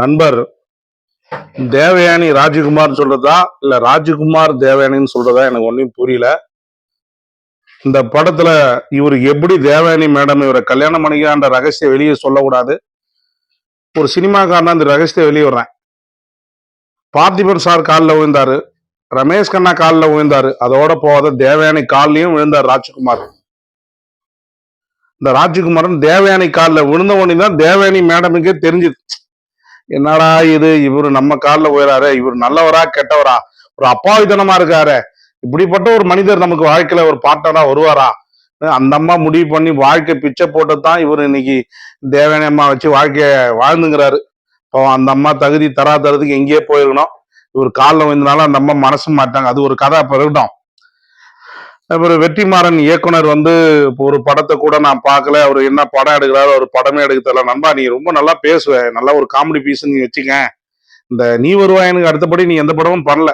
நண்பர் தேவயானி ராஜகுமார் சொல்றதா? இல்ல ராஜகுமார் தேவயானின்னு சொல்றதா? எனக்கு ஒன்றையும் புரியல. இந்த படத்துல இவர் எப்படி தேவயானி மேடம் இவரை கல்யாணம் பண்ணிக்கான்ற ரகசியம் வெளியே சொல்லக்கூடாது. ஒரு சினிமாக்காரன் இந்த ரகசியத்தை வெளியே வர்றேன் பார்த்திபன் சார் காலில் விழுந்தாரு. ரமேஷ் கண்ணா காலில் விழுந்தாரு. அதோட போகாத தேவயானி கால்லயும் விழுந்தார் ராஜ்குமார். இந்த ராஜ்குமாரன் தேவயானி காலில் விழுந்த உடனே தான் தேவயானி மேடமுக்கே தெரிஞ்சுது. என்னடா இது? இவர் நம்ம காலில் உயராரு இவர் நல்லவரா கெட்டவரா? ஒரு அப்பாவித்தனமா இருக்காரு. இப்படிப்பட்ட ஒரு மனிதர் நமக்கு வாழ்க்கையில ஒரு பாட்டரா வருவாரா? அந்த அம்மா முடிவு பண்ணி வாழ்க்கை பிச்சை போட்டு தான் இவர் இன்னைக்கு தேவயானி அம்மா வச்சு வாழ்க்கைய வாழ்ந்துங்கிறாரு. இப்போ அந்த அம்மா தகுதி தரா தரதுக்கு எங்கேயே போயிருக்கணும். இவர் காலில் விழுந்தனால அந்த அம்மா மனசு மாட்டாங்க. அது ஒரு கதை அப்ப இருக்கட்டும் அப்புறம் வெற்றிமாறன் இயக்குனர் வந்து இப்போ ஒரு படத்தை கூட நான் பார்க்கல. அவர் என்ன படம் எடுக்கிறாரு ஒரு படமே எடுக்க தெரியல நண்பா நீ ரொம்ப நல்லா பேசுவ. நல்லா ஒரு காமெடி பீஸ் நீ வச்சுக்க. இந்த நீ வருவாயனுக்கு அடுத்தபடி நீ எந்த படமும் பண்ணல.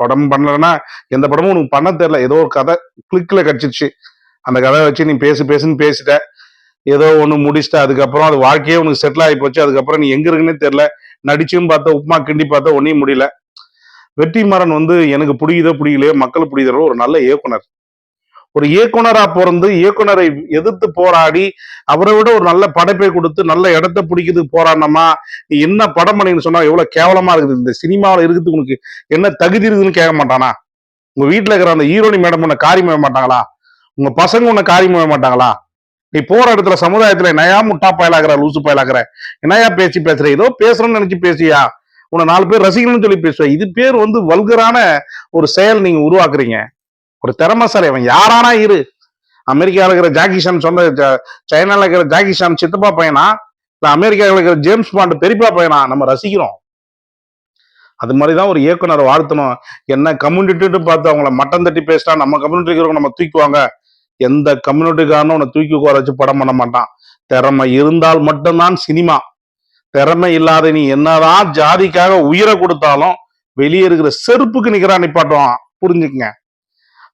படம் பண்ணலன்னா எந்த படமும் உனக்கு பண்ண தெரியல. ஏதோ ஒரு கதை கிளிக்ல கிடச்சிருச்சு. அந்த கதை வச்சு நீ பேசு பேசுன்னு பேசிட்ட. ஏதோ ஒன்று முடிச்சிட்ட. அதுக்கப்புறம் அது வாழ்க்கையே உனக்கு செட்டில் ஆகி போச்சு. அதுக்கப்புறம் நீ எங்க இருக்குன்னே தெரியல. நடிச்சும் பார்த்த உப்புமா கிண்டி பார்த்த ஒன்றையும் முடியல. வெற்றிமாறன் வந்து எனக்கு பிடிக்குதோ பிடிக்கலையோ மக்கள் பிடிக்கிறோ ஒரு நல்ல இயக்குனர். ஒரு இயக்குனரா பிறந்து இயக்குனரை எதிர்த்து போராடி அவரை விட ஒரு நல்ல படைப்பை கொடுத்து நல்ல இடத்த பிடிக்குது போராடினமா? நீ என்ன படம் பண்ணீங்கன்னு சொன்னா எவ்வளவு கேவலமா இருக்குது? இந்த சினிமாவில் இருக்குது உனக்கு என்ன தகுதி இருக்குதுன்னு கேட்க மாட்டானா? உங்க வீட்டுல இருக்கிற அந்த ஹீரோனி மேடம் உன்னை காரியம் பண்ண மாட்டாங்களா? உங்க பசங்க உன்னை காரியம் பண்ண மாட்டாங்களா? நீ போற இடத்துல சமுதாயத்துல நயா முட்டா பயலாகிற லூசு பயலாகிற என்னையா பேச்சு பேசுற? ஏதோ பேசுறேன்னு நினைச்சு பேசியா உன்னை நாலு பேர் ரசிக்கணும்னு சொல்லி பேசுவேன் இது பேர் வந்து வல்கரான ஒரு செயல் நீங்க உருவாக்குறீங்க. ஒரு திறமசாலி அவன் யாரானா இரு. அமெரிக்காவில் இருக்கிற ஜாக்கிஷான் சொன்ன சொந்த சைனால இருக்கிற ஜாகிஷான் சித்தப்பா பையனா? இல்ல அமெரிக்காவில் இருக்கிற ஜேம்ஸ் பாண்ட் பெரியப்பா பையனா? நம்ம ரசிக்கிறோம். அது மாதிரிதான் ஒரு இயக்குனர் வாழ்த்தணும். என்ன கம்யூனிட்டின்னு பார்த்து அவங்கள மட்டம் தட்டி பேசிட்டா நம்ம கம்யூனிட்டி இருக்கிறவங்க நம்ம தூக்குவாங்க எந்த கம்யூனிட்டிக்காரனும் உன்னை தூக்கி உட்கார வச்சு படம் பண்ண மாட்டான். திறமை இருந்தால் மட்டும்தான் சினிமா. திறமை இல்லாத நீ என்னதான் ஜாதிக்காக உயிரை கொடுத்தாலும் வெளியே இருக்கிற செருப்புக்கு நிக்கிறா நிப்பாட்டுவான். புரிஞ்சுக்கங்க.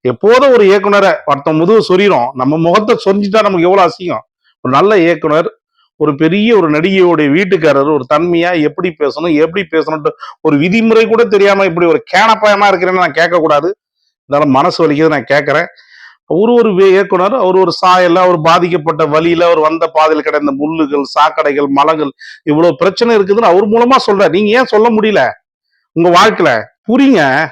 எப்போதும் ஒரு இயக்குனரை ஒருத்தன் முதுகு சொறிகிறோம் நம்ம முகத்தை சொரிஞ்சுட்டா நமக்கு எவ்வளவு அசிங்கம்? ஒரு நல்ல இயக்குனர் ஒரு பெரிய ஒரு நடிகையோடைய வீட்டுக்காரர் ஒரு தன்மையா எப்படி பேசணும் எப்படி பேசணும்ட்டு ஒரு விதிமுறை கூட தெரியாம இப்படி ஒரு கேனப்பயமா இருக்கிறேன்னு நான் கேட்கக்கூடாது. இருந்தாலும் மனசு வலிக்குது நான் கேட்கறேன். அவர் ஒரு வே- இயக்குனர் அவர் ஒரு சாயல்ல அவர் பாதிக்கப்பட்ட வழியில அவர் வந்த பாதையில் கிடந்த முள்ளுகள் சாக்கடைகள் மலங்கள் இவ்வளவு பிரச்சனை இருக்குதுன்னு அவர் மூலமா சொல்றாரு. நீங்க ஏன் சொல்ல முடியல? உங்க வாழ்க்கையில புரியுங்க.